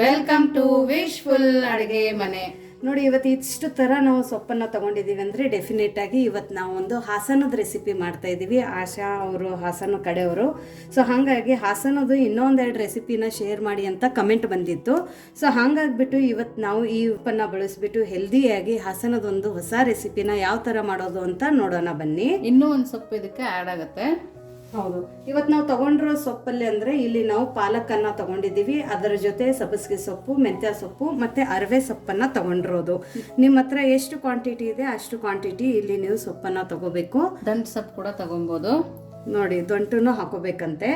Welcome to wishful ಅಡುಗೆ ಮನೆ. ನೋಡಿ, ಇವತ್ತು ಇಷ್ಟು ಥರ ನಾವು ಸೊಪ್ಪನ್ನು ತಗೊಂಡಿದ್ದೀವಿ ಅಂದರೆ ಡೆಫಿನೆಟ್ ಆಗಿ ಇವತ್ತು ನಾವು ಒಂದು ಹಾಸನದ ರೆಸಿಪಿ ಮಾಡ್ತಾ ಇದ್ದೀವಿ. ಆಶಾ ಅವರು, ಹಾಸನ ಕಡೆಯವರು. ಸೊ ಹಾಗಾಗಿ ಹಾಸನದು ಇನ್ನೊಂದೆರಡು ರೆಸಿಪಿನ ಶೇರ್ ಮಾಡಿ ಅಂತ ಕಮೆಂಟ್ ಬಂದಿತ್ತು. ಸೊ ಹಾಗಾಗ್ಬಿಟ್ಟು ಇವತ್ತು ನಾವು ಈ ಉಪ್ಪನ್ನು ಬಳಸಿಬಿಟ್ಟು ಹೆಲ್ದಿಯಾಗಿ ಹಾಸನದೊಂದು ಹೊಸ ರೆಸಿಪಿನ ಯಾವ ಥರ ಮಾಡೋದು ಅಂತ ನೋಡೋಣ ಬನ್ನಿ. ಇನ್ನೂ ಒಂದು ಸೊಪ್ಪು ಇದಕ್ಕೆ ಆ್ಯಡ್ ಆಗುತ್ತೆ. ಹೌದು. ಇವತ್ತು ನಾವು ತಗೊಂಡಿರೋ ಸೊಪ್ಪಲ್ಲಿ ಅಂದರೆ ಇಲ್ಲಿ ನಾವು ಪಾಲಕನ್ನು ತಗೊಂಡಿದ್ದೀವಿ. ಅದರ ಜೊತೆ ಸಬ್ಬಸಿಗೆ ಸೊಪ್ಪು ಮೆಂತ್ಯ ಸೊಪ್ಪು ಮತ್ತೆ ಅರವೆ ಸೊಪ್ಪನ್ನ ತಗೊಂಡಿರೋದು. ನಿಮ್ಮ ಹತ್ರ ಎಷ್ಟು ಕ್ವಾಂಟಿಟಿ ಇದೆ ಅಷ್ಟು ಕ್ವಾಂಟಿಟಿ ಇಲ್ಲಿ ನೀವು ಸೊಪ್ಪನ್ನ ತಗೋಬೇಕು. ದಂಟು ಸೊಪ್ಪು ಕೂಡ ತಗೊಬೋದು. ನೋಡಿ ದೊಂಟುನು ಹಾಕೋಬೇಕಂತೆ.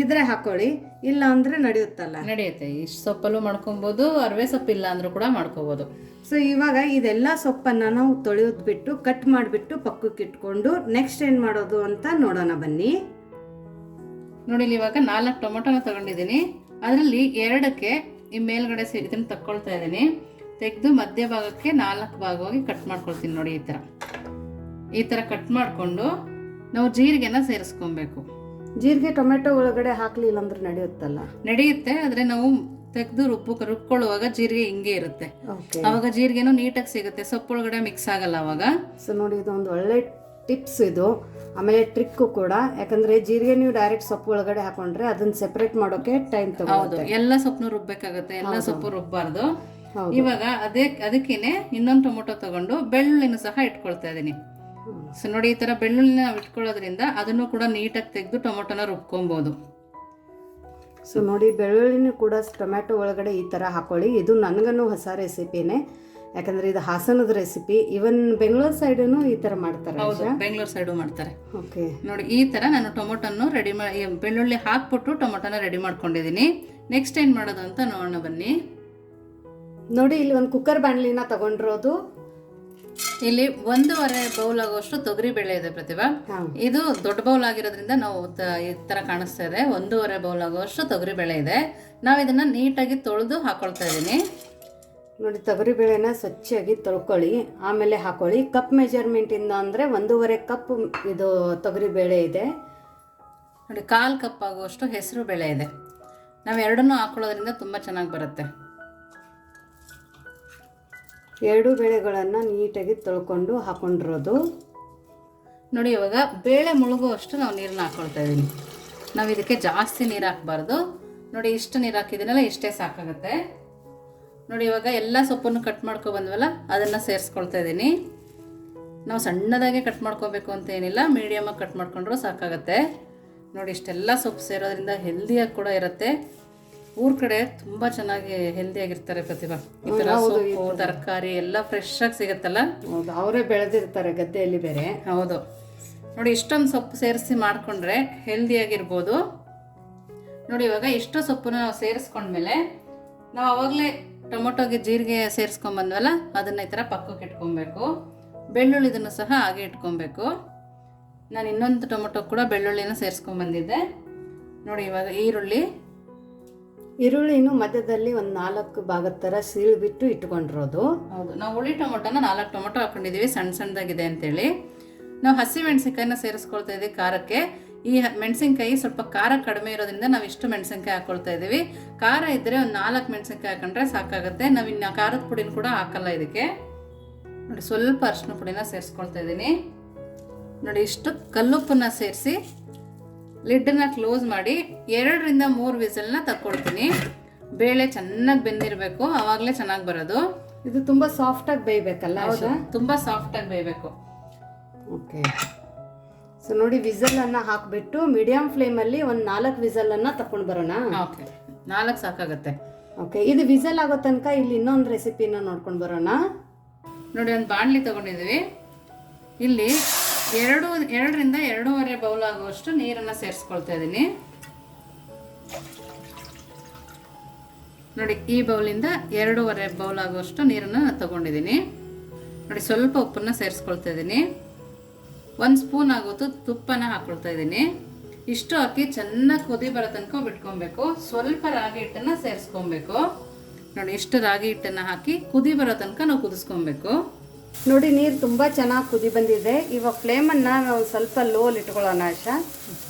ಇದ್ರೆ ಹಾಕೊಳ್ಳಿ ಇಲ್ಲ ಅಂದ್ರೆ ನಡೆಯುತ್ತಲ್ಲ. ನಡೆಯುತ್ತೆ. ಇಷ್ಟು ಸೊಪ್ಪಲ್ಲೂ ಮಾಡ್ಕೊಬೋದು ಅರವೆ ಸೊಪ್ಪು ಇಲ್ಲ ಅಂದ್ರೂ ಕೂಡ ಮಾಡ್ಕೋಬೋದು. ಸೊ ಇವಾಗ ಇದೆಲ್ಲ ಸೊಪ್ಪನ್ನ ನಾವು ತೊಳೆಯೋದು ಬಿಟ್ಟು ಕಟ್ ಮಾಡಿಬಿಟ್ಟು ಪಕ್ಕಕ್ಕೆ ಇಟ್ಕೊಂಡು ನೆಕ್ಸ್ಟ್ ಏನು ಮಾಡೋದು ಅಂತ ನೋಡೋಣ ಬನ್ನಿ. ನೋಡಿ ಇವಾಗ ನಾಲ್ಕು ಟೊಮೊಟೊನ ತಗೊಂಡಿದ್ದೀನಿ. ಅದರಲ್ಲಿ ಎರಡಕ್ಕೆ ಈ ಮೇಲ್ಗಡೆ ಸಿ ಇದನ್ನು ತಕ್ಕೊಳ್ತಾ ಇದ್ದೀನಿ. ತೆಗೆದು ಮಧ್ಯ ಭಾಗಕ್ಕೆ ನಾಲ್ಕು ಭಾಗವಾಗಿ ಕಟ್ ಮಾಡ್ಕೊಳ್ತೀನಿ ನೋಡಿ ಈ ಥರ ಈ ಥರ ಕಟ್ ಮಾಡಿಕೊಂಡು ನಾವು ಜೀರಿಗೆನ ಸೇರಿಸ್ಕೊಬೇಕು. ಜೀರಿಗೆ ಟೊಮೆಟೊ ಒಳಗಡೆ ಹಾಕಲಿಲ್ಲ ಅಂದ್ರೆ ನಡೆಯುತ್ತಲ್ಲ? ನಡೆಯುತ್ತೆ ಆದರೆ ನಾವು ತೆಗೆದು ರುಬ್ಬು ರುಬ್ಕೊಳ್ಳುವಾಗ ಜೀರಿಗೆ ಹಿಂಗೆ ಇರುತ್ತೆ. ಅವಾಗ ಜೀರಿಗೆನೂ ನೀಟಾಗಿ ಸಿಗುತ್ತೆ ಸೊಪ್ಪು ಒಳಗಡೆ ಮಿಕ್ಸ್ ಆಗಲ್ಲ ಅವಾಗ. ಸೊ ನೋಡಿ ಇದೊಂದು ಒಳ್ಳೆ ಟಿಪ್ಸ್ ಇದು. ಆಮೇಲೆ ಟ್ರಿಕ್ಕು ಕೂಡ. ಯಾಕಂದ್ರೆ ಜೀರಿಗೆ ನೀವು ಡೈರೆಕ್ಟ್ ಸೊಪ್ಪು ಒಳಗಡೆ ಹಾಕೊಂಡ್ರೆ ಅದನ್ನ ಸೆಪರೇಟ್ ಮಾಡೋಕೆ ಟೈಮ್ ಹೌದು ಎಲ್ಲ ಸೊಪ್ಪು ರುಬ್ಬೇಕಾಗುತ್ತೆ ಎಲ್ಲ ಸೊಪ್ಪು ರುಬ್ಬಾರ್ದು. ಇವಾಗ ಅದೇ ಅದಕ್ಕೇನೆ ಇನ್ನೊಂದು ಟೊಮೊಟೊ ತಗೊಂಡು ಬೆಳ್ಳುಳ್ಳಿನೂ ಸಹ ಇಟ್ಕೊಳ್ತಾ ಇದ್ದೀನಿ ಸೊ ನೋಡಿ ಈ ತರ ಬೆಳ್ಳುಳ್ಳಿನ ನಾವು ಇಟ್ಕೊಳ್ಳೋದ್ರಿಂದ ಅದನ್ನು ಕೂಡ ನೀಟಾಗಿ ತೆಗೆದು ಟೊಮೊಟೊನ ರುಬ್ಕೊಬೋದು ಸೊ ನೋಡಿ ಬೆಳ್ಳುಳ್ಳಿನೂ ಕೂಡ ಟೊಮ್ಯಾಟೊ ಒಳಗಡೆ ಈ ತರ ಹಾಕೊಳ್ಳಿ. ಇದು ನನಗನ್ನು ಹೊಸ ರೆಸಿಪಿನೇ ಯಾಕಂದ್ರೆ ಇದು ಹಾಸನದ ರೆಸಿಪಿ ಇವನ್ ಬೆಂಗಳೂರು ಸೈಡನು ಈ ತರ ಮಾಡ್ತಾರೆ ಹೌದು ಬೆಂಗಳೂರು ಸೈಡು ಮಾಡ್ತಾರೆ. ಓಕೆ ನೋಡಿ ಈ ತರ ನಾನು ಟೊಮೊಟೊನ್ನು ರೆಡಿ ಮಾಡಿ ಬೆಳ್ಳುಳ್ಳಿ ಹಾಕ್ಬಿಟ್ಟು ಟೊಮೊಟೊನ ರೆಡಿ ಮಾಡ್ಕೊಂಡಿದ್ದೀನಿ. ನೆಕ್ಸ್ಟ್ ಏನು ಮಾಡೋದು ಅಂತ ನೋಡೋಣ ಬನ್ನಿ. ನೋಡಿ ಇಲ್ಲಿ ಒಂದು ಕುಕ್ಕರ್ ಬಾಣಲಿನ ತಗೊಂಡಿರೋದು. ಇಲ್ಲಿ ಒಂದೂವರೆ ಬೌಲ್ ಆಗುವಷ್ಟು ತೊಗರಿ ಬೇಳೆ ಇದೆ ಪ್ರತಿಭಾ. ಇದು ದೊಡ್ಡ ಬೌಲ್ ಆಗಿರೋದ್ರಿಂದ ನಾವು ಈ ತರ ಕಾಣಿಸ್ತಾ ಇದೆ. ಒಂದೂವರೆ ಬೌಲ್ ಆಗುವಷ್ಟು ತೊಗರಿ ಬೇಳೆ ಇದೆ. ನಾವು ಇದನ್ನ ನೀಟಾಗಿ ತೊಳೆದು ಹಾಕೊಳ್ತಾ ಇದ್ದೀನಿ. ನೋಡಿ ತೊಗರಿ ಬೇಳೆನ ಸ್ವಚ್ಛಾಗಿ ತೊಳ್ಕೊಳ್ಳಿ. ಆಮೇಲೆ ಹಾಕೊಳ್ಳಿ. ಕಪ್ ಮೆಜರ್ಮೆಂಟಿಂದ ಅಂದರೆ ಒಂದೂವರೆ ಕಪ್ ಇದು ತೊಗರಿ ಬೇಳೆ ಇದೆ. ನೋಡಿ ಕಾಲು ಕಪ್ ಆಗುವಷ್ಟು ಹೆಸರು ಬೇಳೆ ಇದೆ. ನಾವು ಎರಡನ್ನೂ ಹಾಕೊಳ್ಳೋದ್ರಿಂದ ತುಂಬ ಚೆನ್ನಾಗಿ ಬರುತ್ತೆ. ಎರಡು ಬೇಳೆಗಳನ್ನು ನೀಟಾಗಿ ತೊಳ್ಕೊಂಡು ಹಾಕೊಂಡಿರೋದು. ನೋಡಿ ಇವಾಗ ಬೇಳೆ ಮುಳುಗುವಷ್ಟು ನಾವು ನೀರನ್ನ ಹಾಕ್ಕೊಳ್ತಾ ಇದ್ದೀನಿ ನಾವು ಇದಕ್ಕೆ ಜಾಸ್ತಿ ನೀರು ಹಾಕಬಾರ್ದು. ನೋಡಿ ಇಷ್ಟು ನೀರು ಹಾಕಿದ್ದೀನಲ್ಲ ಇಷ್ಟೇ ಸಾಕಾಗುತ್ತೆ. ನೋಡಿ ಇವಾಗ ಎಲ್ಲ ಸೊಪ್ಪನ್ನು ಕಟ್ ಮಾಡ್ಕೊ ಬಂದ್ವಲ್ಲ ಅದನ್ನು ಸೇರಿಸ್ಕೊಳ್ತಾ ಇದ್ದೀನಿ. ನಾವು ಸಣ್ಣದಾಗೆ ಕಟ್ ಮಾಡ್ಕೋಬೇಕು ಅಂತ ಏನಿಲ್ಲ ಮೀಡಿಯಮಾಗಿ ಕಟ್ ಮಾಡ್ಕೊಂಡ್ರೂ ಸಾಕಾಗತ್ತೆ. ನೋಡಿ ಇಷ್ಟೆಲ್ಲ ಸೊಪ್ಪು ಸೇರೋದ್ರಿಂದ ಹೆಲ್ದಿಯಾಗಿ ಕೂಡ ಇರುತ್ತೆ. ಊರ ಕಡೆ ತುಂಬ ಚೆನ್ನಾಗಿ ಹೆಲ್ದಿಯಾಗಿರ್ತಾರೆ ಪ್ರತಿಭಾ. ಈ ಥರ ಸೊಪ್ಪು ತರಕಾರಿ ಎಲ್ಲ ಫ್ರೆಶ್ ಆಗಿ ಸಿಗುತ್ತಲ್ಲ? ಹೌದು ಅವರೇ ಬೆಳೆದಿರ್ತಾರೆ ಗದ್ದೆಯಲ್ಲಿ ಬೇರೆ. ಹೌದು. ನೋಡಿ ಇಷ್ಟೊಂದು ಸೊಪ್ಪು ಸೇರಿಸಿ ಮಾಡಿಕೊಂಡ್ರೆ ಹೆಲ್ದಿಯಾಗಿರ್ಬೋದು ನೋಡಿ ಇವಾಗ ಇಷ್ಟು ಸೊಪ್ಪನ್ನು ನಾವು ಸೇರಿಸ್ಕೊಂಡ್ಮೇಲೆ ನಾವು ಅವಾಗಲೇ ಟೊಮೊಟೊಗೆ ಜೀರಿಗೆ ಸೇರಿಸ್ಕೊಂಬಂದ್ವಲ್ಲ ಅದನ್ನ ಈ ಥರ ಪಕ್ಕಕ್ಕೆ ಇಟ್ಕೊಬೇಕು. ಬೆಳ್ಳುಳ್ಳಿದನ್ನು ಸಹ ಹಾಗೆ ಇಟ್ಕೊಬೇಕು. ನಾನು ಇನ್ನೊಂದು ಟೊಮೊಟೊ ಕೂಡ ಬೆಳ್ಳುಳ್ಳಿನ ಸೇರಿಸ್ಕೊಂಬಂದಿದ್ದೆ. ನೋಡಿ ಇವಾಗ ಈರುಳ್ಳಿ. ಈರುಳ್ಳಿನೂ ಮಧ್ಯದಲ್ಲಿ ಒಂದು ನಾಲ್ಕು ಭಾಗದ ಥರ ಸೀಳ್ಬಿಟ್ಟು ಇಟ್ಕೊಂಡಿರೋದು. ಹೌದು ನಾವು ಹುಳಿ ಟೊಮೊಟೊನ ನಾಲ್ಕು ಟೊಮೊಟೊ ಹಾಕೊಂಡಿದ್ದೀವಿ ಸಣ್ಣ ಸಣ್ಣದಾಗಿದೆ ಅಂತೇಳಿ. ನಾವು ಹಸಿ ಮೆಣಸಿನ್ಕಾಯಿನ ಸೇರಿಸ್ಕೊಳ್ತಾ ಇದ್ದೀವಿ ಖಾರಕ್ಕೆ. ಈ ಮೆಣಸಿನಕಾಯಿ ಸ್ವಲ್ಪ ಖಾರ ಕಡಿಮೆ ಇರೋದ್ರಿಂದ ನಾವು ಇಷ್ಟು ಮೆಣಸಿನ್ಕಾಯಿ ಹಾಕೊಳ್ತಾ ಇದ್ದೀವಿ ಖಾರ ಇದ್ದರೆ ಒಂದು ನಾಲ್ಕು ಮೆಣಸಿನಕಾಯಿ ಹಾಕೊಂಡ್ರೆ ಸಾಕಾಗುತ್ತೆ. ನಾವು ಇನ್ನು ಖಾರದ ಪುಡಿನ ಕೂಡ ಹಾಕಲ್ಲ ಇದಕ್ಕೆ. ನೋಡಿ ಸ್ವಲ್ಪ ಅರಿಶಿನ ಪುಡಿನ ಸೇರಿಸ್ಕೊಳ್ತಾ ಇದ್ದೀನಿ ನೋಡಿ ಇಷ್ಟು ಕಲ್ಲುಪ್ಪನ್ನ ಸೇರಿಸಿ ಲಿಡ್ಡನ್ನು ಕ್ಲೋಸ್ ಮಾಡಿ ಎರಡರಿಂದ ಮೂರು ವಿಸಲ್ನ ತಕ್ಕೊಳ್ತೀನಿ ಬೇಳೆ ಚೆನ್ನಾಗಿ ಬೆಂದಿರಬೇಕು. ಆವಾಗಲೇ ಚೆನ್ನಾಗಿ ಬರೋದು. ಇದು ತುಂಬ ಸಾಫ್ಟಾಗಿ ಬೇಯಬೇಕಲ್ಲ ಹೌದಾ. ತುಂಬಾ ಸಾಫ್ಟ್ ಆಗಿ ಬೇಯಬೇಕು. ಓಕೆ. ಸೊ ನೋಡಿ ವಿಸಲನ್ನು ಹಾಕಿಬಿಟ್ಟು ಮೀಡಿಯಮ್ ಫ್ಲೇಮಲ್ಲಿ ಒಂದು ನಾಲ್ಕು ಅನ್ನ ತಕೊಂಡ್ ಬರೋಣ. ಓಕೆ ನಾಲ್ಕು ಸಾಕಾಗುತ್ತೆ. ಓಕೆ ಇದು ವಿಸಲ್ ಆಗೋ ತನಕ ಇಲ್ಲಿ ಇನ್ನೊಂದು ರೆಸಿಪಿನ ನೋಡ್ಕೊಂಡು ಬರೋಣ. ನೋಡಿ ಒಂದು ಬಾಣಲಿ ತಗೊಂಡಿದ್ವಿ. ಇಲ್ಲಿ ಎರಡು ಎರಡರಿಂದ ಎರಡೂವರೆ ಬೌಲ್ ಆಗುವಷ್ಟು ನೀರನ್ನು ಸೇರಿಸ್ಕೊಳ್ತಾ ಇದ್ದೀನಿ ನೋಡಿ ಈ ಬೌಲಿಂದ ಎರಡೂವರೆ ಬೌಲ್ ಆಗುವಷ್ಟು ನೀರನ್ನು ತಗೊಂಡಿದ್ದೀನಿ ನೋಡಿ ಸ್ವಲ್ಪ ಉಪ್ಪನ್ನು ಸೇರಿಸ್ಕೊಳ್ತಾ ಇದ್ದೀನಿ ಒಂದು ಸ್ಪೂನ್ ಆಗೋದು ತುಪ್ಪನ ಹಾಕೊಳ್ತಾ ಇದ್ದೀನಿ. ಇಷ್ಟು ಹಾಕಿ ಚೆನ್ನಾಗಿ ಕುದಿ ಬರೋ ತನಕ ಬಿಟ್ಕೊಬೇಕು. ಸ್ವಲ್ಪ ರಾಗಿ ಹಿಟ್ಟನ್ನು ಸೇರಿಸ್ಕೊಬೇಕು. ನೋಡಿ ಇಷ್ಟು ರಾಗಿ ಹಿಟ್ಟನ್ನು ಹಾಕಿ ಕುದಿ ಬರೋ ತನಕ ನಾವು ಕುದಿಸ್ಕೊಬೇಕು. ನೋಡಿ ನೀರು ತುಂಬ ಚೆನ್ನಾಗಿ ಕುದಿ ಬಂದಿದೆ. ಇವಾಗ ಫ್ಲೇಮನ್ನು ನಾವು ಸ್ವಲ್ಪ ಲೋಲ್ ಇಟ್ಕೊಳ್ಳೋಣ ಆಶಾ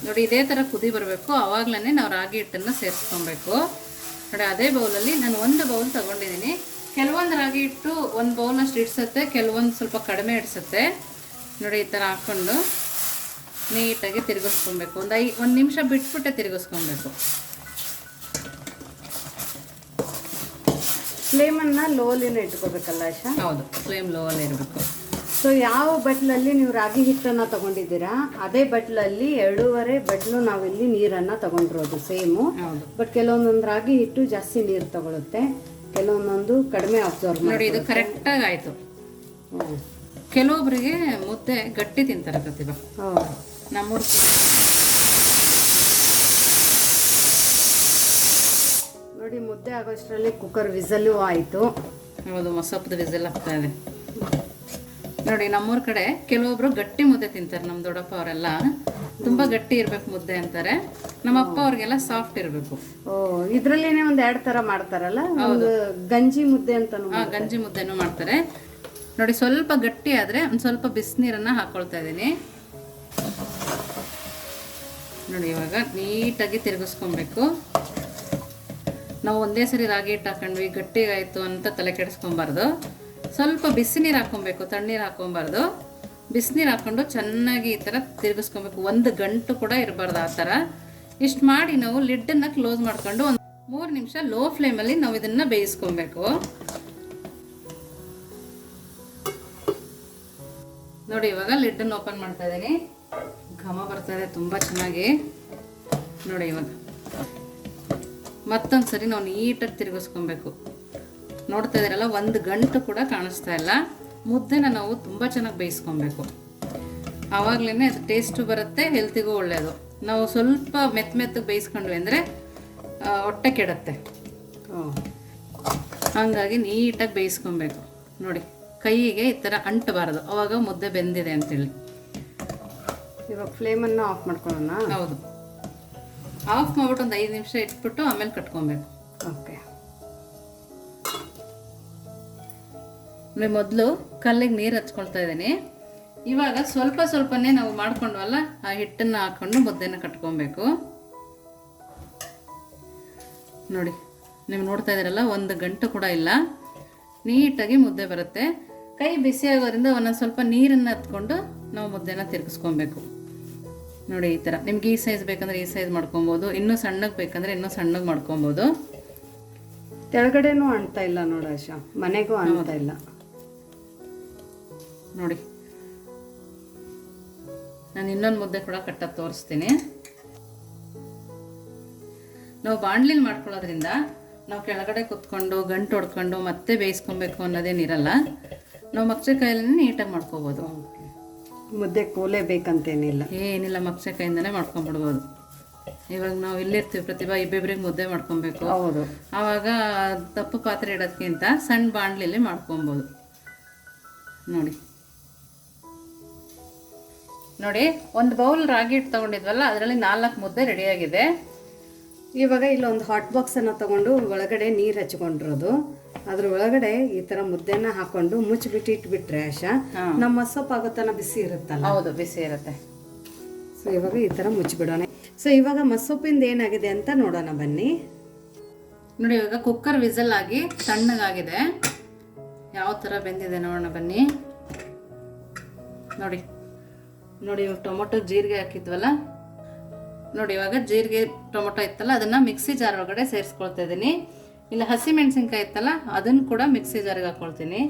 ನೋಡಿ ಇದೇ ಥರ ಕುದಿ ಬರಬೇಕು. ಆವಾಗಲೇ ನಾವು ರಾಗಿ ಹಿಟ್ಟನ್ನು ಸೇರಿಸ್ಕೊಬೇಕು. ನೋಡಿ ಅದೇ ಬೌಲಲ್ಲಿ ನಾನು ಒಂದು ಬೌಲ್ ತಗೊಂಡಿದ್ದೀನಿ. ಕೆಲವೊಂದು ರಾಗಿ ಹಿಟ್ಟು ಒಂದು ಬೌಲ್ನಷ್ಟು ಇಡ್ಸುತ್ತೆ ಕೆಲವೊಂದು ಸ್ವಲ್ಪ ಕಡಿಮೆ ಇಡ್ಸುತ್ತೆ. ನೋಡಿ ಈ ಥರ ಹಾಕ್ಕೊಂಡು ನೀಟಾಗಿ ತಿರುಗಿಸ್ಕೊಬೇಕು. ಒಂದು ಐ ಒಂದು ನಿಮಿಷ ಬಿಟ್ಬಿಟ್ಟೆ ತಿರುಗಿಸ್ಕೊಬೇಕು. ಫ್ಲೇಮನ್ನು ಲೋಲಿನ ಇಟ್ಕೋಬೇಕಲ್ಲ ಆಶಾ? ಹೌದು ಫ್ಲೇಮ್ ಲೋಲಿ ಇರಬೇಕು. ಸೊ ಯಾವ ಬಟ್ಲಲ್ಲಿ ನೀವು ರಾಗಿ ಹಿಟ್ಟನ್ನು ತಗೊಂಡಿದ್ದೀರಾ ಅದೇ ಬಟ್ಲಲ್ಲಿ ಎರಡೂವರೆ ಬಟ್ಲು ನಾವಿಲ್ಲಿ ನೀರನ್ನು ತಗೊಂಡಿರೋದು ಸೇಮು. ಬಟ್ ಕೆಲವೊಂದೊಂದು ರಾಗಿ ಹಿಟ್ಟು ಜಾಸ್ತಿ ನೀರು ತಗೊಳುತ್ತೆ. ಕೆಲವೊಂದೊಂದು ಕಡಿಮೆ ಅಬ್ಸರ್ವ್ ನೋಡಿ ಇದು ಕರೆಕ್ಟಾಗಿ ಆಯಿತು. ಕೆಲವೊಬ್ಬರಿಗೆ ಮುದ್ದೆ ಗಟ್ಟಿ ತಿಂತಾರೆ ಪ್ರತಿಭಾ ನಮ್ಮೂರು ನೋಡಿ ಮುದ್ದೆ ಆಗೋಷ್ಟರಲ್ಲಿ ಕುಕ್ಕರ್ ವಿಸಲು ಆಯಿತು. ಹೌದು ಮೊಸಪ್ಪದ ವಿಸಲ್ ಆಗ್ತಾ ಇದೆ. ನೋಡಿ ನಮ್ಮೂರ ಕಡೆ ಕೆಲವೊಬ್ರು ಗಟ್ಟಿ ಮುದ್ದೆ ತಿಂತಾರೆ ನಮ್ಮ ದೊಡ್ಡಪ್ಪ ಅವರೆಲ್ಲ. ತುಂಬಾ ಗಟ್ಟಿ ಇರ್ಬೇಕು ಮುದ್ದೆ ಅಂತಾರೆ. ನಮ್ಮ ಅಪ್ಪ ಅವ್ರಿಗೆಲ್ಲ ಸಾಫ್ಟ್ ಇರಬೇಕು. ಓ ಇದ್ರಲ್ಲೇನೆ ಒಂದ್ ಎರಡ್ ತರ ಮಾಡ್ತಾರಲ್ಲ? ಗಂಜಿ ಮುದ್ದೆ ಅಂತ ಗಂಜಿ ಮುದ್ದೆನೂ ಮಾಡ್ತಾರೆ. ನೋಡಿ, ಸ್ವಲ್ಪ ಗಟ್ಟಿ ಆದರೆ ಒಂದು ಸ್ವಲ್ಪ ಬಿಸಿನೀರನ್ನು ಹಾಕ್ಕೊಳ್ತಾ ಇದ್ದೀನಿ. ನೋಡಿ, ಇವಾಗ ನೀಟಾಗಿ ತಿರುಗಿಸ್ಕೊಬೇಕು. ನಾವು ಒಂದೇ ಸರಿ ರಾಗಿ ಹಿಟ್ಟು ಹಾಕೊಂಡ್ವಿ, ಗಟ್ಟಿಗಾಯಿತು ಅಂತ ತಲೆ ಕೆಡಿಸ್ಕೊಬಾರ್ದು. ಸ್ವಲ್ಪ ಬಿಸಿನೀರು ಹಾಕೊಬೇಕು, ತಣ್ಣೀರು ಹಾಕೊಬಾರ್ದು. ಬಿಸಿನೀರು ಹಾಕ್ಕೊಂಡು ಚೆನ್ನಾಗಿ ಈ ಥರ ತಿರುಗಿಸ್ಕೊಬೇಕು. ಒಂದು ಗಂಟು ಕೂಡ ಇರಬಾರ್ದು ಆ ಥರ ಇಷ್ಟು ಮಾಡಿ ನಾವು ಲಿಡ್ಡನ್ನು ಕ್ಲೋಸ್ ಮಾಡ್ಕೊಂಡು ಒಂದು ಮೂರು ನಿಮಿಷ ಲೋ ಫ್ಲೇಮಲ್ಲಿ ನಾವು ಇದನ್ನು ಬೇಯಿಸ್ಕೊಬೇಕು. ನೋಡಿ ಇವಾಗ ಲಿಡ್ಡನ್ನು ಓಪನ್ ಮಾಡ್ತಾ ಇದ್ದೀನಿ. ಘಮ ಬರ್ತಾ ಇದೆ ತುಂಬ ಚೆನ್ನಾಗಿ. ನೋಡಿ ಇವಾಗ. ಮತ್ತೊಂದು ಸರಿ ನಾವು ನೀಟಾಗಿ ತಿರುಗಿಸ್ಕೊಬೇಕು. ನೋಡ್ತಾ ಇದ್ದೀರಲ್ಲ ಒಂದು ಗಂಟು ಕೂಡ ಕಾಣಿಸ್ತಾ ಇಲ್ಲ. ಮುದ್ದೆನ ನಾವು ತುಂಬ ಚೆನ್ನಾಗಿ ಬೇಯಿಸ್ಕೊಬೇಕು. ಆವಾಗಲೇ ಅದು ಟೇಸ್ಟು ಬರುತ್ತೆ ಹೆಲ್ತಿಗೂ ಒಳ್ಳೆಯದು ನಾವು ಸ್ವಲ್ಪ ಮೆತ್ತ ಮೆತ್ತಗೆ ಬೇಯಿಸ್ಕೊಂಡ್ವಿ ಅಂದರೆ ಹೊಟ್ಟೆ ಕೆಡುತ್ತೆ. ಹಾಗಾಗಿ ನೀಟಾಗಿ ಬೇಯಿಸ್ಕೊಬೇಕು. ನೋಡಿ. ಕೈಗೆ ಈ ಥರ ಅಂಟಬಾರದು. ಅವಾಗ ಮುದ್ದೆ ಬೆಂದಿದೆ ಅಂತೇಳಿ. ಇವಾಗ ಫ್ಲೇಮನ್ನು ಆಫ್ ಮಾಡ್ಕೊಳ್ಳೋಣ? ಹೌದು. ಆಫ್ ಮಾಡ್ಬಿಟ್ಟು ಒಂದು ಐದು ನಿಮಿಷ ಇಟ್ಬಿಟ್ಟು ಆಮೇಲೆ ಕಟ್ಕೊಬೇಕು. ಓಕೆ ಅಂದರೆ ಮೊದಲು ಕಲ್ಲಿಗೆ ನೀರು ಹಚ್ಕೊಳ್ತಾ ಇದ್ದೀನಿ. ಇವಾಗ ಸ್ವಲ್ಪ ಸ್ವಲ್ಪನೇ ನಾವು ಮಾಡ್ಕೊಂಡ್ವಲ್ಲ ಆ ಹಿಟ್ಟನ್ನು ಹಾಕೊಂಡು ಮುದ್ದೆನ ಕಟ್ಕೊಬೇಕು. ನೋಡಿ ನೀವು ನೋಡ್ತಾ ಇದ್ದೀರಲ್ಲ ಒಂದು ಗಂಟು ಕೂಡ ಇಲ್ಲ. ನೀಟಾಗಿ ಮುದ್ದೆ ಬರುತ್ತೆ. ಕೈ ಬಿಸಿ ಆಗೋದ್ರಿಂದ ಒಂದೊಂದು ಸ್ವಲ್ಪ ನೀರನ್ನು ಹತ್ಕೊಂಡು ನಾವು ಮುದ್ದೆನ ತಿರುಗಿಸ್ಕೊಬೇಕು. ನೋಡಿ ಈ ಥರ ನಿಮ್ಗೆ ಈ ಸೈಜ್ ಬೇಕಂದ್ರೆ ಈ ಸೈಜ್ ಮಾಡ್ಕೊಬೋದು. ಇನ್ನೂ ಸಣ್ಣಗೆ ಬೇಕಂದ್ರೆ ಇನ್ನೂ ಸಣ್ಣಗೆ ಮಾಡ್ಕೊಬೋದು. ಕೆಳಗಡೆನೂ ಅಣ್ತಾ ಇಲ್ಲ ನೋಡಿ ಆಶಾ. ಮನೆಗೂ ಅಂಟ್ತಾ ಇಲ್ಲ. ನೋಡಿ. ನಾನು ಇನ್ನೊಂದು ಮುದ್ದೆ ಕೂಡ ಕಟ್ಟ ತೋರಿಸ್ತೀನಿ. ನಾವು ಬಾಣಲಿಲಿ ಮಾಡ್ಕೊಳ್ಳೋದ್ರಿಂದ ನಾವು ಕೆಳಗಡೆ ಕುತ್ಕೊಂಡು ಗಂಟು ಹೊಡ್ಕೊಂಡು ಮತ್ತೆ ಬೇಯಿಸ್ಕೊಬೇಕು ಅನ್ನೋದೇನಿರಲ್ಲ ನಾವು ಮಕ್ಸೆಕಾಯಲ್ಲೇ ನೀಟಾಗಿ ಮಾಡ್ಕೋಬೋದು. ಮುದ್ದೆ ಕೋಲೆ ಬೇಕಂತೇನಿಲ್ಲ. ಏನಿಲ್ಲ ಮಕ್ಸೆಕಾಯಿಂದನೇ ಮಾಡ್ಕೊಂಬಿಡ್ಬೋದು. ಇವಾಗ ನಾವು ಇಲ್ಲಿರ್ತೀವಿ ಪ್ರತಿಭಾ ಇಬ್ಬಿಬ್ರಿಗೆ ಮುದ್ದೆ ಮಾಡ್ಕೊಬೇಕು. ಹೌದು. ಆವಾಗ ತಪ್ಪು ಪಾತ್ರೆ ಇಡೋದಕ್ಕಿಂತ ಸಣ್ಣ ಬಾಣಲಿಲಿ ಮಾಡ್ಕೊಬೋದು. ನೋಡಿ. ನೋಡಿ ಒಂದು ಬೌಲ್ ರಾಗಿ ಹಿಟ್ಟು ತೊಗೊಂಡಿದ್ವಲ್ಲ ಅದರಲ್ಲಿ ನಾಲ್ಕು ಮುದ್ದೆ ರೆಡಿಯಾಗಿದೆ. ಇವಾಗ ಇಲ್ಲೊಂದು ಹಾಟ್ ಬಾಕ್ಸನ್ನು ತಗೊಂಡು ಒಳಗಡೆ ನೀರು ಹಚ್ಕೊಂಡಿರೋದು. ಅದ್ರ ಒಳಗಡೆ ಈ ತರ ಮುದ್ದೆನ ಹಾಕೊಂಡು ಮುಚ್ಚಿಬಿಟ್ಟು ಇಟ್ಬಿಟ್ರೆ ಆಶಾ ನಮ್ಮ ಸೊಪ್ಪು ಆಗುತ್ತಾನ ಬಿಸಿ ಇರುತ್ತಲ್ಲ? ಹೌದು ಬಿಸಿ ಇರುತ್ತೆ. ಸೊ ಇವಾಗ ಈ ತರ ಮುಚ್ಚಿಬಿಡೋಣ. ಸೊ ಇವಾಗ ಮಸೊಪ್ಪಿಂದ ಏನಾಗಿದೆ ಅಂತ ನೋಡೋಣ ಬನ್ನಿ. ನೋಡಿ ಇವಾಗ ಕುಕ್ಕರ್ ವಿಸಲ್ ಆಗಿ ತಣ್ಣಗಾಗಿದೆ. ಯಾವ ಥರ ಬೆಂದಿದೆ ನೋಡೋಣ ಬನ್ನಿ. ನೋಡಿ. ನೋಡಿ ಇವಾಗ ಟೊಮೊಟೊ ಜೀರಿಗೆ ಹಾಕಿದ್ವಲ್ಲ? ನೋಡಿ ಇವಾಗ ಜೀರಿಗೆ ಟೊಮೊಟೊ ಇತ್ತಲ್ಲ ಅದನ್ನ ಮಿಕ್ಸಿ ಜಾರ್ ಒಳಗಡೆ ಸೇರಿಸ್ಕೊಳ್ತಾ ಇದ್ದೀನಿ. ಇಲ್ಲ ಹಸಿ ಮೆಣಸಿನ್ಕಾಯಿ ಇತ್ತಲ್ಲ ಅದನ್ನು ಕೂಡ ಮಿಕ್ಸಿ ಜಾರಿಗೆ ಹಾಕೊಳ್ತೀನಿ.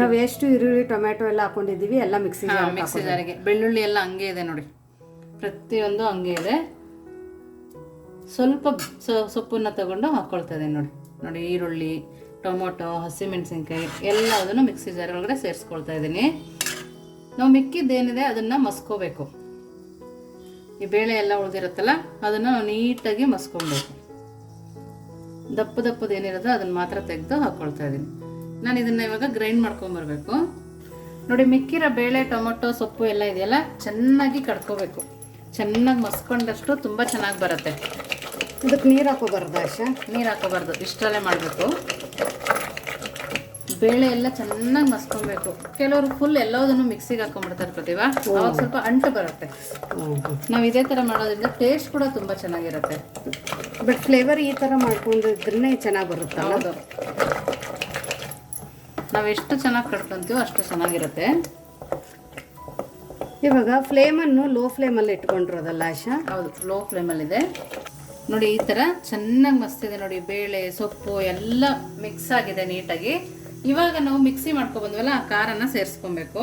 ನಾವು ಎಷ್ಟು ಈರುಳ್ಳಿ ಟೊಮೆಟೊ ಎಲ್ಲ ಹಾಕೊಂಡಿದೀವಿ ಎಲ್ಲ ಮಿಕ್ಸಿ ಹಾ, ಮಿಕ್ಸಿ ಜಾರಿಗೆ ಬೆಳ್ಳುಳ್ಳಿ ಎಲ್ಲ ಹಂಗೆ ಇದೆ ನೋಡಿ. ಪ್ರತಿಯೊಂದು ಹಂಗೆ ಇದೆ. ಸ್ವಲ್ಪ ಸೊಪ್ಪನ್ನ ತಗೊಂಡು ಹಾಕ್ಕೊಳ್ತಾ ಇದ್ದೀನಿ ನೋಡಿ. ನೋಡಿ ಈರುಳ್ಳಿ ಟೊಮೊಟೊ ಹಸಿಮೆಣಸಿನ್ಕಾಯಿ ಎಲ್ಲದನ್ನು ಮಿಕ್ಸಿ ಜಾರ್ ಒಳಗಡೆ ಸೇರಿಸ್ಕೊಳ್ತಾ ಇದ್ದೀನಿ. ನಾವು ಮಿಕ್ಕಿದ್ದೇನಿದೆ ಅದನ್ನು ಮಸ್ಕೋಬೇಕು. ಈ ಬೇಳೆ ಎಲ್ಲ ಉಳಿದಿರುತ್ತಲ್ಲ ಅದನ್ನು ನಾವು ನೀಟಾಗಿ ಮಸ್ಕೊಬೇಕು ದಪ್ಪ ದಪ್ಪದ ಏನಿರೋದು ಅದನ್ನು ಮಾತ್ರ ತೆಗೆದು ಹಾಕ್ಕೊಳ್ತಾ ಇದ್ದೀನಿ. ನಾನು ಇದನ್ನು ಇವಾಗ ಗ್ರೈಂಡ್ ಮಾಡ್ಕೊಂಬರ್ಬೇಕು ನೋಡಿ ಮಿಕ್ಕಿರೋ ಬೇಳೆ ಟೊಮೊಟೊ ಸೊಪ್ಪು ಎಲ್ಲ ಇದೆಯಲ್ಲ ಚೆನ್ನಾಗಿ ಕಡ್ಕೋಬೇಕು. ಚೆನ್ನಾಗಿ ಮಸ್ಕೊಂಡಷ್ಟು ತುಂಬ ಚೆನ್ನಾಗಿ ಬರುತ್ತೆ. ಇದಕ್ಕೆ ನೀರು ಹಾಕೋಬಾರ್ದು ಆಶಾ ನೀರು ಹಾಕೋಬಾರ್ದು ಇಷ್ಟರಲ್ಲೇ ಮಾಡಬೇಕು. ಬೇಳೆ ಎಲ್ಲ ಚೆನ್ನಾಗಿ ಮಸ್ಕೊಬೇಕು ಕೆಲವರು ಫುಲ್ ಎಲ್ಲೋದನ್ನು ಮಿಕ್ಸಿಗೆ ಹಾಕೊಂಡ್ಬಿಡ್ತಾರೆ ಪ್ರತಿಭಾ. ಅವಾಗ ಸ್ವಲ್ಪ ಅಂಟು ಬರುತ್ತೆ. ನಾವು ಇದೇ ಥರ ಮಾಡೋದ್ರಿಂದ ಟೇಸ್ಟ್ ಕೂಡ ತುಂಬ ಚೆನ್ನಾಗಿರುತ್ತೆ. ಬಟ್ ಫ್ಲೇವರ್ ಈ ಥರ ಮಾಡ್ಕೊಂಡಿದ್ರೆ ಚೆನ್ನಾಗಿ ಬರುತ್ತೆ ಹೌದು. ನಾವು ಎಷ್ಟು ಚೆನ್ನಾಗಿ ಕಟ್ಕೊಂತೀವೋ ಅಷ್ಟು ಚೆನ್ನಾಗಿರುತ್ತೆ. ಇವಾಗ ಫ್ಲೇಮನ್ನು ಲೋ ಫ್ಲೇಮಲ್ಲಿ ಇಟ್ಕೊಂಡಿರೋದಲ್ಲ ಆಶಾ? ಹೌದು ಲೋ ಫ್ಲೇಮಲ್ಲಿದೆ ನೋಡಿ ಈ ಥರ ಚೆನ್ನಾಗಿ ಮಸ್ತಿದೆ ನೋಡಿ ಬೇಳೆ ಸೊಪ್ಪು ಎಲ್ಲ ಮಿಕ್ಸ್ ಆಗಿದೆ ನೀಟಾಗಿ. ಇವಾಗ ನಾವು ಮಿಕ್ಸಿ ಮಾಡ್ಕೊ ಬಂದ್ವಲ್ಲ, ಆ ಖಾರನ ಸೇರಿಸ್ಕೊಬೇಕು.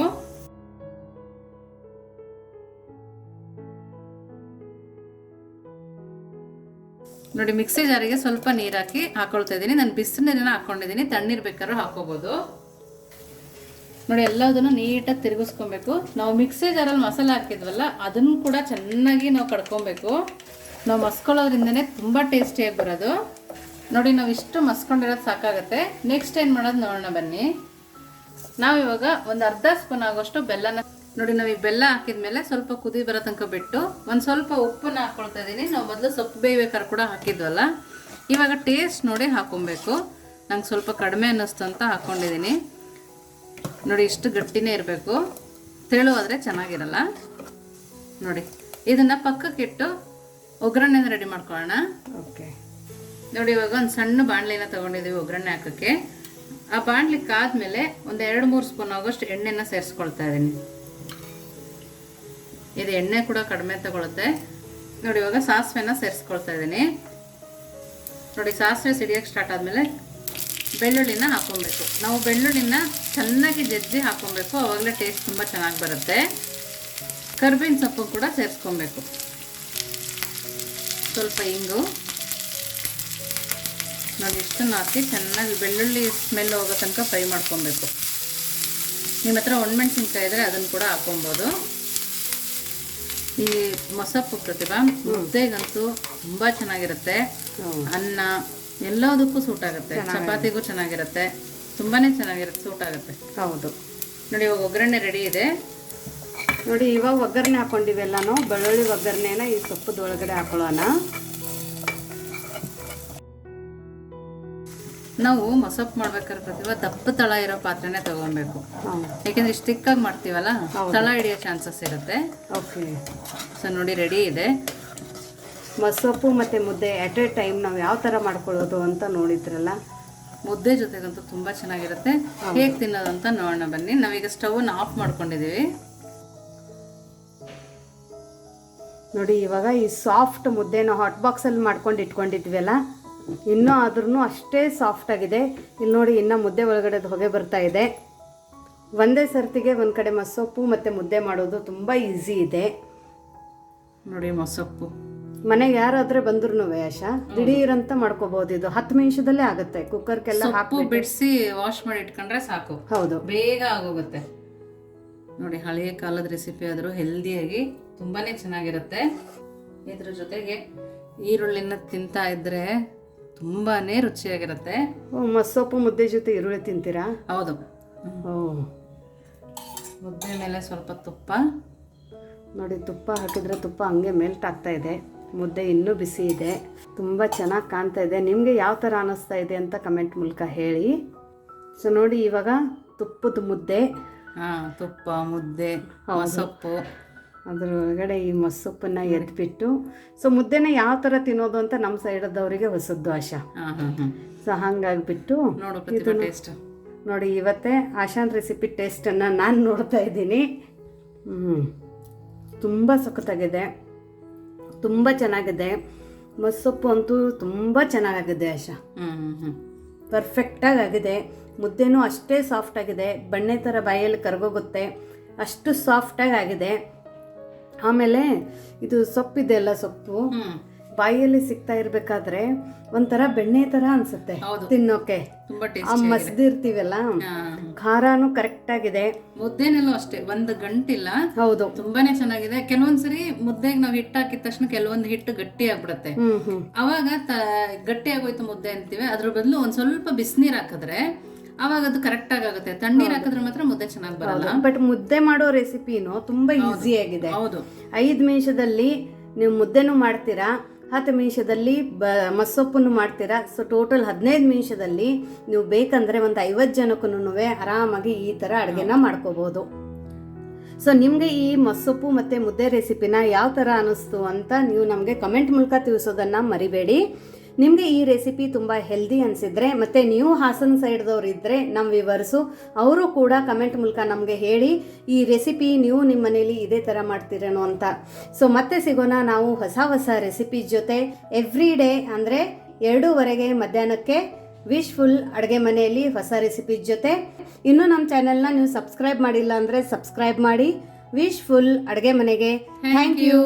ನೋಡಿ, ಮಿಕ್ಸಿ ಜಾರಿಗೆ ಸ್ವಲ್ಪ ನೀರು ಹಾಕಿ ಹಾಕೊಳ್ತಾ ಇದ್ದೀನಿ. ನಾನು ಬಿಸಿ ನೀರನ್ನ ಹಾಕೊಂಡಿದ್ದೀನಿ. ತಣ್ಣೀರು ಬೇಕಾದ್ರೂ ಹಾಕೋಬೋದು. ನೋಡಿ, ಎಲ್ಲದನ್ನು ನೀಟಾಗಿ ತಿರುಗಿಸ್ಕೊಬೇಕು. ನಾವು ಮಿಕ್ಸಿ ಜಾರಲ್ಲಿ ಮಸಾಲೆ ಹಾಕಿದ್ವಲ್ಲ, ಅದನ್ನು ಕೂಡ ಚೆನ್ನಾಗಿ ನಾವು ಕಡ್ಕೊಬೇಕು. ನಾವು ಮಸ್ಕೊಳ್ಳೋದ್ರಿಂದನೇ ತುಂಬ ಟೇಸ್ಟಿಯಾಗಿ ಬರೋದು. ನೋಡಿ, ನಾವು ಇಷ್ಟು ಮಸ್ಕೊಂಡಿರೋದು ಸಾಕಾಗುತ್ತೆ. ನೆಕ್ಸ್ಟ್ ಏನು ಮಾಡೋದು ನೋಡೋಣ ಬನ್ನಿ. ನಾವು ಇವಾಗ ಒಂದು ಅರ್ಧ ಸ್ಪೂನ್ ಆಗೋಷ್ಟು ಬೆಲ್ಲನ ನೋಡಿ, ನಾವು ಈ ಬೆಲ್ಲ ಹಾಕಿದ್ಮೇಲೆ ಸ್ವಲ್ಪ ಕುದಿ ಬರೋ ತನಕ ಬಿಟ್ಟು ಒಂದು ಸ್ವಲ್ಪ ಉಪ್ಪನ್ನ ಹಾಕ್ಕೊಳ್ತಾ ಇದ್ದೀನಿ ನಾವು ಮೊದಲು ಸೊಪ್ಪು ಬೇಯ್ಬೇಕಾದ್ರೆ ಕೂಡ ಹಾಕಿದ್ವಲ್ಲ. ಇವಾಗ ಟೇಸ್ಟ್ ನೋಡಿ ಹಾಕೊಬೇಕು. ನಂಗೆ ಸ್ವಲ್ಪ ಕಡಿಮೆ ಅನ್ನಿಸ್ತು ಅಂತ ಹಾಕ್ಕೊಂಡಿದ್ದೀನಿ ನೋಡಿ, ಇಷ್ಟು ಗಟ್ಟಿನೇ ಇರಬೇಕು. ತೆಳುವಾದರೆ ಚೆನ್ನಾಗಿರಲ್ಲ. ನೋಡಿ, ಇದನ್ನು ಪಕ್ಕಕ್ಕಿಟ್ಟು ಒಗ್ಗರಣೆನ ರೆಡಿ ಮಾಡ್ಕೊಳ್ಳೋಣ. ಓಕೆ ನೋಡಿ, ಇವಾಗ ಒಂದು ಸಣ್ಣ ಬಾಣಲಿನ ತೊಗೊಂಡಿದ್ದೀವಿ ಒಗ್ಗರಣೆ ಹಾಕೋಕ್ಕೆ. ಆ ಬಾಣಲಿ ಕಾದ್ಮೇಲೆ ಒಂದು ಎರಡು ಮೂರು ಸ್ಪೂನ್ ಆಗೋಷ್ಟು ಎಣ್ಣೆನ ಸೇರಿಸ್ಕೊಳ್ತಾ ಇದ್ದೀನಿ ಇದು ಎಣ್ಣೆ ಕೂಡ ಕಡಿಮೆ ತಗೊಳುತ್ತೆ. ನೋಡಿ, ಇವಾಗ ಸಾಸಿವೆನ ಸೇರಿಸ್ಕೊಳ್ತಾ ಇದ್ದೀನಿ ನೋಡಿ, ಸಾಸಿವೆ ಸಿಡಿಯೋಕ್ಕೆ ಸ್ಟಾರ್ಟ್ ಆದಮೇಲೆ ಬೆಳ್ಳುಳ್ಳಿನ ಹಾಕೊಬೇಕು ನಾವು ಬೆಳ್ಳುಳ್ಳಿನ ಚೆನ್ನಾಗಿ ಜಜ್ಜಿ ಹಾಕೊಬೇಕು ಅವಾಗಲೇ ಟೇಸ್ಟ್ ತುಂಬ ಚೆನ್ನಾಗಿ ಬರುತ್ತೆ. ಕರ್ಬೇವಿನ ಸೊಪ್ಪು ಕೂಡ ಸೇರಿಸ್ಕೊಬೇಕು. ಸ್ವಲ್ಪ ಇಂಗು. ನೋಡಿ ಇಷ್ಟನ್ನು ಹಾಕಿ ಚೆನ್ನಾಗಿ ಬೆಳ್ಳುಳ್ಳಿ ಸ್ಮೆಲ್ ಹೋಗೋ ತನಕ ಫ್ರೈ ಮಾಡ್ಕೊಬೇಕು. ನಿಮ್ಮ ಹತ್ರ ಒಣಮೆಣ್ಸಿನ್ಕಾಯಿ ಇದ್ದರೆ ಅದನ್ನು ಕೂಡ ಹಾಕೊಬೋದು. ಈ ಮೊಸಪ್ಪು ಪ್ರತಿಭಾ ಮುದ್ದೆಗಂತೂ ತುಂಬ ಚೆನ್ನಾಗಿರುತ್ತೆ. ಅನ್ನ ಎಲ್ಲದಕ್ಕೂ ಸೂಟ್ ಆಗುತ್ತೆ. ಚಪಾತಿಗೂ ಚೆನ್ನಾಗಿರುತ್ತೆ. ತುಂಬಾನೇ ಚೆನ್ನಾಗಿರುತ್ತೆ ಸೂಟ್ ಆಗುತ್ತೆ. ಹೌದು. ನೋಡಿ ಇವಾಗ ಒಗ್ಗರಣೆ ರೆಡಿ ಇದೆ. ನೋಡಿ ಇವಾಗ ಒಗ್ಗರಣೆ ಹಾಕೊಂಡಿವೆಲ್ಲನೂ ಬೆಳ್ಳುಳ್ಳಿ ಒಗ್ಗರಣೆನ ಈ ಸೊಪ್ಪದೊಳಗಡೆ ಹಾಕೊಳ್ಳೋಣ. ನಾವು ಮೊಸಪ್ಪು ಮಾಡ್ಬೇಕಾದ್ರೆ ಪ್ರತಿಭಾ ದಪ್ಪ ತಳ ಇರೋ ಪಾತ್ರೆನೇ ತಗೊಬೇಕು ಯಾಕಂದ್ರೆ ಇಷ್ಟು ತಿಕ್ಕಾಗಿ ಮಾಡ್ತೀವಲ್ಲ ತಳ ಹಿಡಿಯೋ ಚಾನ್ಸಸ್ ಇರುತ್ತೆ. ಓಕೆ ಸೊ ನೋಡಿ ರೆಡಿ ಇದೆ. ಮೊಸಪ್ಪು ಮತ್ತು ಮುದ್ದೆ ಎಟ್ ಎ ಟೈಮ್ ನಾವು ಯಾವ ಥರ ಮಾಡ್ಕೊಳ್ಳೋದು ಅಂತ ನೋಡಿದ್ರಲ್ಲ? ಮುದ್ದೆ ಜೊತೆಗಂತೂ ತುಂಬ ಚೆನ್ನಾಗಿರುತ್ತೆ. ಹೇಗೆ ತಿನ್ನೋದು ಅಂತ ನೋಡೋಣ ಬನ್ನಿ. ನಾವೀಗ ಸ್ಟವ್ನ ಆಫ್ ಮಾಡ್ಕೊಂಡಿದ್ದೀವಿ. ನೋಡಿ ಇವಾಗ ಈ ಸಾಫ್ಟ್ ಮುದ್ದೆನ ಹಾಟ್ ಬಾಕ್ಸಲ್ಲಿ ಮಾಡ್ಕೊಂಡು ಇಟ್ಕೊಂಡಿದ್ವಲ್ಲ ಇನ್ನೂ ಆದ್ರೂ ಅಷ್ಟೇ ಸಾಫ್ಟ್ ಆಗಿದೆ. ಇಲ್ಲಿ ನೋಡಿ ಇನ್ನೂ ಮುದ್ದೆ ಒಳಗಡೆ ಹೊಗೆ ಬರ್ತಾ ಇದೆ. ಒಂದೇ ಸರ್ತಿಗೆ ಒಂದು ಕಡೆ ಮಸೊಪ್ಪು ಮತ್ತು ಮುದ್ದೆ ಮಾಡೋದು ತುಂಬ ಈಸಿ ಇದೆ. ನೋಡಿ ಮಸೊಪ್ಪು. ಮನೆಗೆ ಯಾರಾದ್ರೆ ಬಂದ್ರು ಆಶಾ ದಿಢೀರಂತ ಮಾಡ್ಕೋಬಹುದು ಇದು. ಹತ್ತು ನಿಮಿಷದಲ್ಲೇ ಆಗುತ್ತೆ. ಕುಕ್ಕರ್ಗೆಲ್ಲ ಹಾಕಿ ಬಿಡಿಸಿ ವಾಶ್ ಮಾಡಿ ಇಟ್ಕೊಂಡ್ರೆ ಸಾಕು. ಹೌದು. ಬೇಗ ಆಗೋಗುತ್ತೆ. ನೋಡಿ ಹಳೆಯ ಕಾಲದ ರೆಸಿಪಿ ಆದರೂ ಹೆಲ್ದಿಯಾಗಿ ತುಂಬಾನೇ ಚೆನ್ನಾಗಿರುತ್ತೆ. ಇದ್ರ ಜೊತೆಗೆ ಈರುಳ್ಳಿನ ತಿಂತಾ ಇದ್ರೆ ತುಂಬಾನೇ ರುಚಿಯಾಗಿರುತ್ತೆ. ಮಸೊಪ್ಪು ಮುದ್ದೆ ಜೊತೆ ಈರುಳ್ಳಿ ತಿಂತೀರಾ? ಹೌದು. ಓ. ಮುದ್ದೆ ಮೇಲೆ ಸ್ವಲ್ಪ ತುಪ್ಪ. ನೋಡಿ ತುಪ್ಪ ಹಾಕಿದ್ರೆ ತುಪ್ಪ ಹಂಗೆ ಮೆಲ್ಟ್ ಆಗ್ತಾ ಇದೆ. ಮುದ್ದೆ ಇನ್ನೂ ಬಿಸಿ ಇದೆ. ತುಂಬ ಚೆನ್ನಾಗಿ ಕಾಣ್ತಾ ಇದೆ. ನಿಮಗೆ ಯಾವ ಥರ ಅನ್ನಿಸ್ತಾ ಇದೆ ಅಂತ ಕಮೆಂಟ್ ಮೂಲಕ ಹೇಳಿ. ಸೊ ನೋಡಿ ಇವಾಗ ತುಪ್ಪದ ಮುದ್ದೆ. ಹಾಂ ತುಪ್ಪ ಮುದ್ದೆ ಸೊಪ್ಪು ಅದ್ರ ಒಳಗಡೆ ಈ ಮಸೊಪ್ಪನ್ನ ಎದ್ಬಿಟ್ಟು ಸೊ ಮುದ್ದೆನ ಯಾವ ಥರ ತಿನ್ನೋದು ಅಂತ ನಮ್ಮ ಸೈಡದವರಿಗೆ ಹೊಸದ್ದು ಆಶಾ ಸೊ ಹಂಗಾಗ್ಬಿಟ್ಟು ನೋಡು ಟೇಸ್ಟ್ ನೋಡಿ ಇವತ್ತೇ ಆಶಾನ್ ರೆಸಿಪಿ ಟೇಸ್ಟನ್ನು ನಾನು ನೋಡ್ತಾ ಇದ್ದೀನಿ. ಹ್ಞೂ ತುಂಬ ಸಖತ್ತಾಗಿದೆ. ತುಂಬ ಚೆನ್ನಾಗಿದೆ. ಮಸ್ಸೊಪ್ಪು ಅಂತೂ ತುಂಬ ಚೆನ್ನಾಗಾಗಿದೆ ಆಶಾ. ಪರ್ಫೆಕ್ಟಾಗಿ ಆಗಿದೆ. ಮುದ್ದೆನೂ ಅಷ್ಟೇ ಸಾಫ್ಟ್ ಆಗಿದೆ. ಬಣ್ಣೆ ಥರ ಬಾಯಲ್ಲಿ ಕರ್ಗೋಗುತ್ತೆ. ಅಷ್ಟು ಸಾಫ್ಟಾಗಿ ಆಗಿದೆ. ಆಮೇಲೆ ಇದು ಸೊಪ್ಪಿದೆ ಅಲ್ಲ ಸೊಪ್ಪು? ಹ್ಮ್. ಬಾಯಲ್ಲಿ ಸಿಗ್ತಾ ಇರ್ಬೇಕಾದ್ರೆ ಒಂಥರ ಬೆಣ್ಣೆ ತರ ಅನ್ಸುತ್ತೆ ತಿನ್ನೋಕೆ. ಆ ಮಸ್ದಿರ್ತೀವಲ್ಲ? ಖಾರಾನು ಕರೆಕ್ಟ್ ಆಗಿದೆ ಮುದ್ದೆನಲ್ಲೂ ಅಷ್ಟೇ ಒಂದು ಗಂಟಿಲ್ಲ. ಹೌದು. ತುಂಬಾನೇ ಚೆನ್ನಾಗಿದೆ. ಕೆಲವೊಂದ್ಸರಿ ಮುದ್ದೆಗೆ ನಾವು ಹಿಟ್ಟು ಹಾಕಿದ ತಕ್ಷಣ ಕೆಲವೊಂದು ಹಿಟ್ಟು ಗಟ್ಟಿ ಆಗ್ಬಿಡತ್ತೆ ಅವಾಗ ಗಟ್ಟಿ ಆಗೋಯ್ತು ಮುದ್ದೆ ಅಂತೀವಿ. ಅದ್ರ ಬದಲು ಒಂದ್ ಸ್ವಲ್ಪ ಬಿಸಿನೀರ್ ಹಾಕಿದ್ರೆ ಅವಾಗ ಅದು ಕರೆಕ್ಟ್ ಆಗುತ್ತೆ. ತಣ್ಣೀರ್ ಹಾಕಿದ್ರೆ ಮಾತ್ರ ಮುದ್ದೆ ಚೆನ್ನಾಗಿ ಬರಲ್ಲ. ಬಟ್ ಮುದ್ದೆ ಮಾಡೋ ರೆಸಿಪಿನೂ ತುಂಬಾ ಈಸಿ ಆಗಿದೆ. ಹೌದು. ಐದು ನಿಮಿಷದಲ್ಲಿ ನೀವು ಮುದ್ದೆನೂ ಮಾಡ್ತೀರಾ ಹತ್ತು ನಿಮಿಷದಲ್ಲಿ ಬ ಮಸ್ಸೊಪ್ಪನ್ನು ಮಾಡ್ತೀರಾ ಸೊ ಟೋಟಲ್ ಹದಿನೈದು ನಿಮಿಷದಲ್ಲಿ ನೀವು ಬೇಕಂದ್ರೆ ಒಂದು ಐವತ್ತು ಜನಕ್ಕೂ ಆರಾಮಾಗಿ ಈ ಥರ ಅಡುಗೆನ ಮಾಡ್ಕೋಬೋದು. ಸೊ ನಿಮಗೆ ಈ ಮಸ್ಸೊಪ್ಪು ಮತ್ತು ಮುದ್ದೆ ರೆಸಿಪಿನ ಯಾವ ಥರ ಅನ್ನಿಸ್ತು ಅಂತ ನೀವು ನಮಗೆ ಕಮೆಂಟ್ ಮೂಲಕ ತಿಳಿಸೋದನ್ನು ಮರಿಬೇಡಿ. ನಿಮಗೆ ಈ ರೆಸಿಪಿ ತುಂಬ ಹೆಲ್ದಿ ಅನಿಸಿದ್ರೆ ಮತ್ತು ನೀವು ಹಾಸನ ಸೈಡ್ದವ್ರು ಇದ್ದರೆ ನಮ್ಮ ವಿವರ್ಸು ಅವರು ಕೂಡ ಕಮೆಂಟ್ ಮೂಲಕ ನಮಗೆ ಹೇಳಿ ಈ ರೆಸಿಪಿ ನೀವು ನಿಮ್ಮ ಮನೇಲಿ ಇದೇ ಥರ ಮಾಡ್ತೀರೇನೋ ಅಂತ. ಸೊ ಮತ್ತೆ ಸಿಗೋಣ ನಾವು ಹೊಸ ಹೊಸ ರೆಸಿಪಿ ಜೊತೆ ಎವ್ರಿ ಡೇ ಅಂದರೆ ಎರಡೂವರೆಗೆ ಮಧ್ಯಾಹ್ನಕ್ಕೆ ವಿಶ್ ಫುಲ್ ಅಡುಗೆ ಮನೆಯಲ್ಲಿ ಹೊಸ ರೆಸಿಪಿ ಜೊತೆ. ಇನ್ನೂ ನಮ್ಮ ಚಾನೆಲ್ನ ನೀವು ಸಬ್ಸ್ಕ್ರೈಬ್ ಮಾಡಿಲ್ಲ ಅಂದರೆ ಸಬ್ಸ್ಕ್ರೈಬ್ ಮಾಡಿ ವಿಶ್ ಫುಲ್ ಅಡುಗೆ ಮನೆಗೆ. Thank you